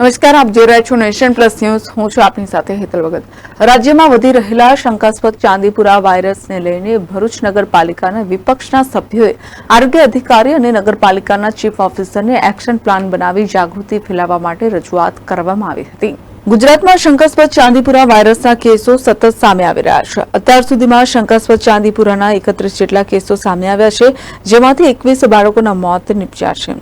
નમસ્કાર, આપ જોઈ રહ્યા છો નેશન પ્લસ ન્યૂઝ. હું છું આપની સાથે હેતલ વગત રાજ્યમાં વધી રહેલા શંકાસ્પદ ચાંદીપુરા વાયરસને લઈને ભરૂચ નગરપાલિકાના વિપક્ષના સભ્યોએ આરોગ્ય અધિકારી અને નગરપાલિકાના ચીફ ઓફિસરને એક્શન પ્લાન બનાવી જાગૃતિ ફેલાવવા માટે રજૂઆત કરવામાં આવી હતી. ગુજરાતમાં શંકાસ્પદ ચાંદીપુરા વાયરસના કેસો સતત સામે આવી રહ્યા છે. અત્યાર સુધીમાં શંકાસ્પદ ચાંદીપુરાના એકત્રીસ જેટલા કેસો સામે આવ્યા છે, જેમાંથી એકવીસ બાળકોના મોત નીપજ્યા છે.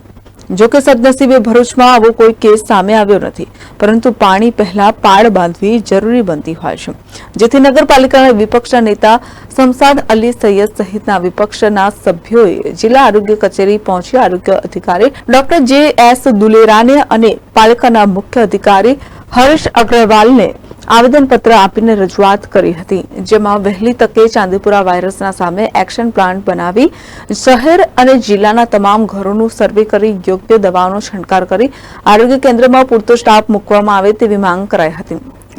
જોકે સદનસીબે ભરૂચમાં આવો કોઈ કેસ સામે આવ્યો નથી, પરંતુ પાણી પહેલા પાળ બાંધવી જરૂરી બનતી હોય છે. જેથી નગરપાલિકાના વિપક્ષના નેતા સમસાદ અલી સૈયદ સહિતના વિપક્ષના સભ્યોએ જિલ્લા આરોગ્ય કચેરી પહોંચી આરોગ્ય અધિકારી ડોક્ટર જે એસ દુલેરાને અને પાલિકાના મુખ્ય અધિકારી હર્ષ અગ્રવાલને આવેદનપત્ર આપીને રજૂઆત કરી હતી, જેમાં વહેલી તકે ચાંદીપુરા વાયરસના સામે એક્શન પ્લાન બનાવી શહેર અને જિલ્લાના તમામ ઘરોનું સર્વે કરી યોગ્ય દવાઓનો છંટકાર કરી આરોગ્ય કેન્દ્રમાં પૂરતો સ્ટાફ મૂકવામાં આવે તેવી માંગ કરાઈ હતી.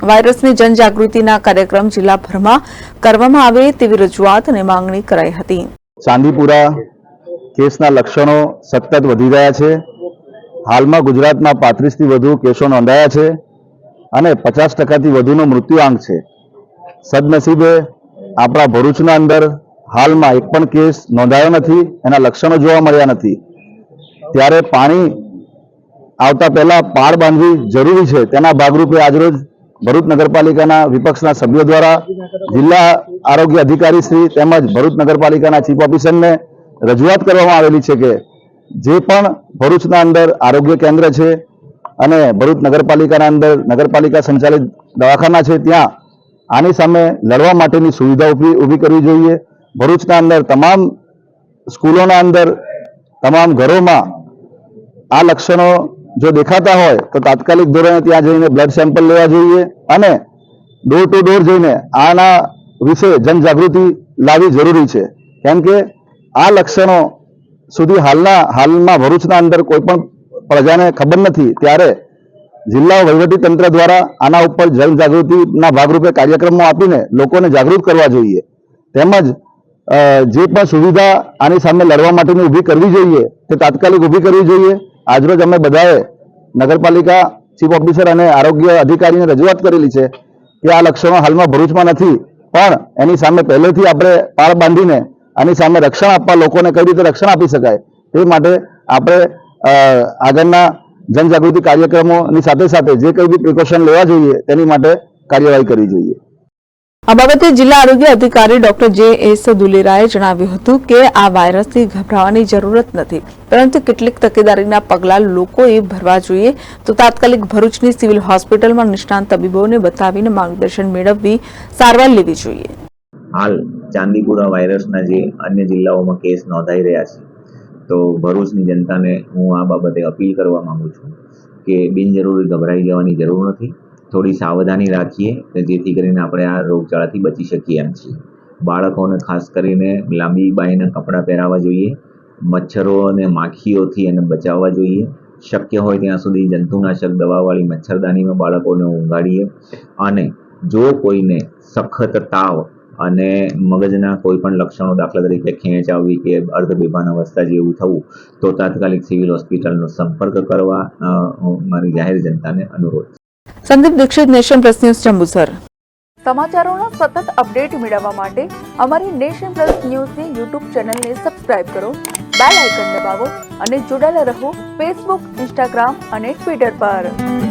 વાયરસની જનજાગૃતિના કાર્યક્રમ જિલ્લાભરમાં કરવામાં આવે તેવી રજૂઆત અને માંગણી કરાઈ હતી. ચાંદીપુરા કેસના લક્ષણો સતત વધી રહ્યા છે. હાલમાં ગુજરાતમાં પાંત્રીસથી વધુ કેસો નોંધાયા છે. અને પચાસ ટકાથી વધુનો મૃત્યુઆંક છે. સદનસીબે આપણા ભરૂચના અંદર હાલમાં એક પણ કેસ નોંધાયો નથી, એના લક્ષણો જોવા મળ્યા નથી. ત્યારે પાણી આવતા પહેલા પાળ બાંધવી જરૂરી છે. તેના ભાગરૂપે આજરોજ ભરૂચ નગરપાલિકાના વિપક્ષના સભ્યો દ્વારા જિલ્લા આરોગ્ય અધિકારી શ્રી તેમજ ભરૂચ નગરપાલિકાના ચીફ ઓફિસરને રજૂઆત કરવામાં આવેલી છે કે જે પણ ભરૂચના અંદર આરોગ્ય કેન્દ્ર છે અને ભરૂચ નગરપાલિકાના અંદર નગરપાલિકા સંચાલિત દવાખાના છે ત્યાં, આની સામે લડવા માટેની સુવિધા ઊભી કરવી જોઈએ. ભરૂચના અંદર તમામ સ્કૂલોના અંદર, તમામ ઘરોમાં આ લક્ષણો જો દેખાતા હોય, તો તાત્કાલિક ધોરણે ત્યાં જઈને બ્લડ સેમ્પલ લેવા જોઈએ અને ડોર ટુ ડોર જઈને આના વિશે જનજાગૃતિ લાવવી જરૂરી છે. કેમ કે આ લક્ષણો સુધી હાલના, હાલમાં ભરૂચના અંદર કોઈ પણ પ્રજાને ખબર નથી ત્યારે જિલ્લા તંત્ર દ્વારા આના ઉપર જનજાગૃતિના ભાગરૂપે કાર્યક્રમો આપીને લોકોને જાગૃત કરવા જોઈએ. તેમજ જે પણ સુવિધા આની સામે લડવા માટેની ઊભી કરવી જોઈએ તે તાત્કાલિક ઊભી કરવી જોઈએ. આજરોજ અમે બધાએ નગરપાલિકા ચીફ ઓફિસર અને આરોગ્ય અધિકારીને રજૂઆત કરેલી છે કે આ લક્ષણો હાલમાં ભરૂચમાં નથી, પણ એની સામે પહેલેથી આપણે પાળ બાંધીને આની સામે રક્ષણ આપવા લોકોને કઈ રીતે રક્ષણ આપી શકાય તે માટે આપણે આગળના જનજાગૃતિ કાર્યક્રમોની સાથે સાથે જે કંઈ બી પ્રિકોશન લેવા જોઈએ તેની માટે કાર્યવાહી કરવી જોઈએ. આ બાબતે જિલ્લા આરોગ્ય અધિકારી ડોક્ટર જે એસ દુલેરાએ જણાવ્યું હતું કે આ વાયરસથી ગભરાવાની જરૂરત નથી પરંતુ કેટલીક તકેદારીના પગલાં લોકોએ ભરવા જોઈએ તો તાત્કાલિક ભરૂચની સિવિલ હોસ્પિટલમાં નિષ્ણાંત તબીબોને બતાવીને માર્ગદર્શન મેળવવી સારવાર લેવી જોઈએ. હાલ ચાંદીપુરા વાયરસના જે અન્ય જિલ્લાઓમાં કેસ નોંધાઈ રહ્યા છે તો ભરૂચની જનતાને હું આ બાબતે અપીલ કરવા માગું છું કે બિનજરૂરી ગભરાઈ જવાની જરૂર નથી. થોડી સાવધાની રાખીએ કે જેથી કરીને આપણે આ રોગચાળાથી બચી શકીએ એમ છીએ. બાળકોને ખાસ કરીને લાંબી બાયના કપડાં પહેરાવવા જોઈએ, મચ્છરો અને માખીઓથી એને બચાવવા જોઈએ. શક્ય હોય ત્યાં સુધી જંતુનાશક દવાવાળી મચ્છરદાનીમાં બાળકોને ઊંઘાડીએ. અને જો કોઈને સખત તાવ અને મગજના કોઈ પણ લક્ષણો દાખલા તરીકે ખેંચ આવવી કે અર્ધ બેભાન અવસ્થા જેવું થવું તો તાત્કાલિક સિવિલ હોસ્પિટલનો સંપર્ક કરવા મારી જાહેર જનતાને અનુરોધ. Sandeep Dikshit nation plus news Jambusar. સમાચારોના સતત અપડેટ મેળવવા માટે અમારી નેશન પ્લસ ન્યૂઝની યુટ્યુબ ચેનલને સબસ્ક્રાઇબ કરો બેલ આઇકન દબાવો અને જોડાયેલા રહો ફેસબુક ઇન્સ્ટાગ્રામ અને ટ્વિટર પર.